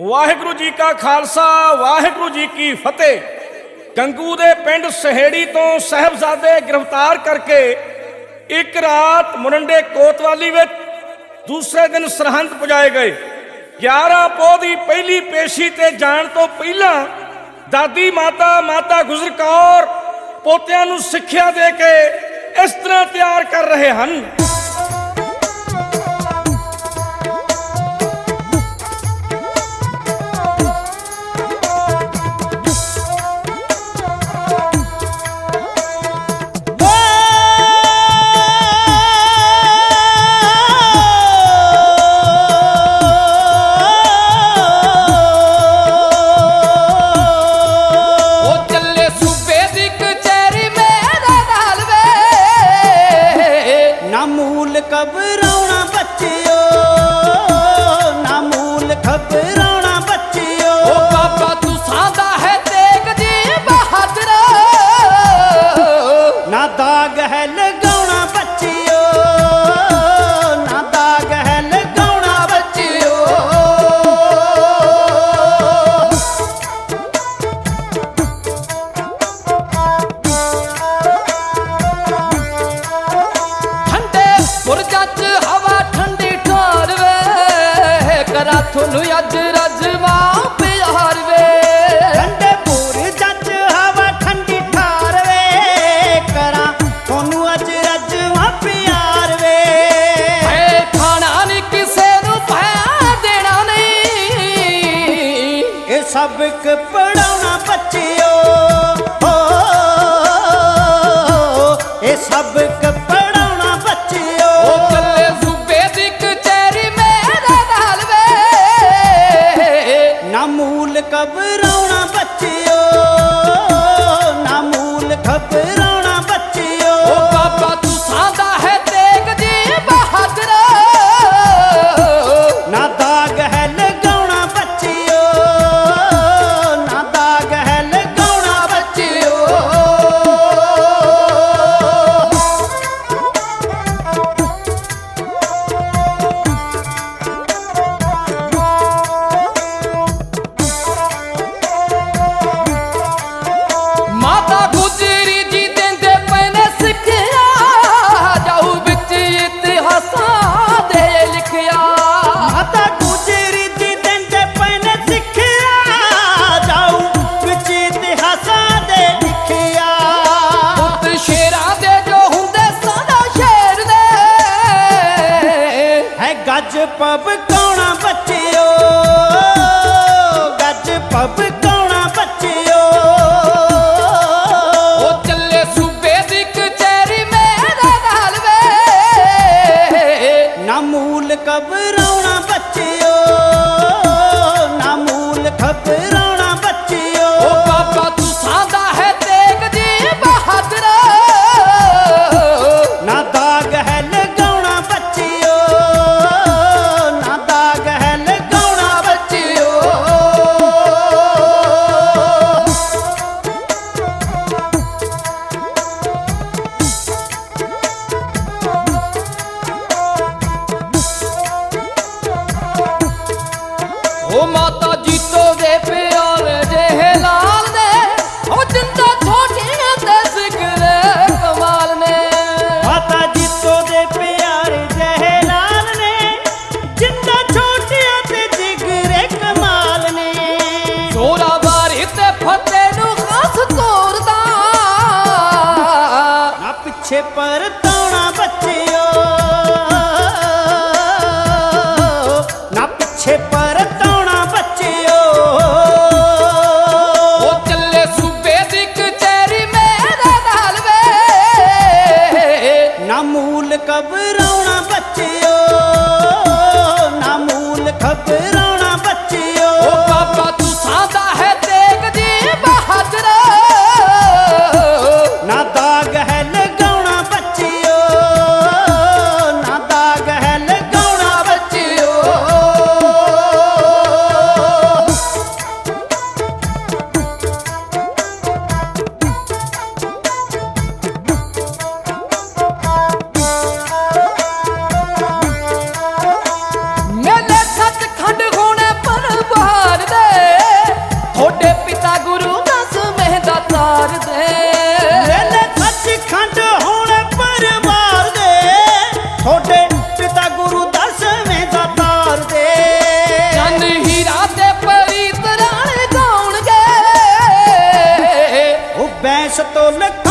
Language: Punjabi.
ਵਾਹਿਗੁਰੂ ਜੀ ਕਾ ਖਾਲਸਾ, ਵਾਹਿਗੁਰੂ ਜੀ ਕੀ ਫਤਿਹ। ਕੰਗੂ ਦੇ ਪਿੰਡ ਸਹੇੜੀ ਤੋਂ ਸਹਬਜ਼ਾਦੇ ਗ੍ਰਿਫਤਾਰ ਕਰਕੇ ਇੱਕ ਰਾਤ ਮੁਰੰਡੇ ਕੋਤਵਾਲੀ ਵਿੱਚ ਦੂਸਰੇ ਦਿਨ ਸਰਹੰਦ ਪੁਜਾਏ ਗਏ। 11 ਪੋਹ ਦੀ ਪਹਿਲੀ ਪੇਸ਼ੀ ਤੇ ਜਾਣ ਤੋਂ ਪਹਿਲਾਂ ਦਾਦੀ ਮਾਤਾ ਮਾਤਾ ਗੁਜ਼ਰ ਕੌਰ ਪੋਤਿਆਂ ਨੂੰ ਸਿੱਖਿਆ ਦੇ ਕੇ ਇਸ ਤਰ੍ਹਾਂ ਤਿਆਰ ਕਰ ਰਹੇ ਹਨ। ਮੂਲ ਕਬਰਾਉਣਾ ਬੱਚਿਓ ਨਾ ਮੂਲ ਖਬਰਾਉਣਾ ਬੱਚਿਓ। ਓ ਬਾਬਾ ਤੂੰ ਸਾਦਾ ਪਿਆਰ ਵੇ। ਠੰਡੇ ਪੂਰ ਹਵਾ ਠੰਡੀ ਠਾਰ ਕਰਾਂ ਤੁਹਾਨੂੰ ਅੱਜ ਰਜਵਾ ਪਿਆਰ ਵੇ। ਖਾਣਾ ਨਹੀਂ ਕਿਸੇ ਨੂੰ ਪੈ ਦੇਣਾ ਨਹੀਂ। ਇਹ ਸਭ ਇੱਕ घबराओ कब्र ਪਿੱਛੇ ਪਰਤਾਉਣਾ ਬੱਚਿਓ। ਨਾ ਪਿੱਛੇ ਪਰਤਾਉਣਾ ਬੱਚਿਓ। ਉਹ ਚੱਲੇ ਸੂਬੇ ਦੀ ਕਚਹਿਰੀ ਮੇਰੇ ਨਾਲ ਵੇ। ਨਾ ਮੂਲ ਕਬਰਾਂ ਇਸ ਤੋਂ ਲੱਖ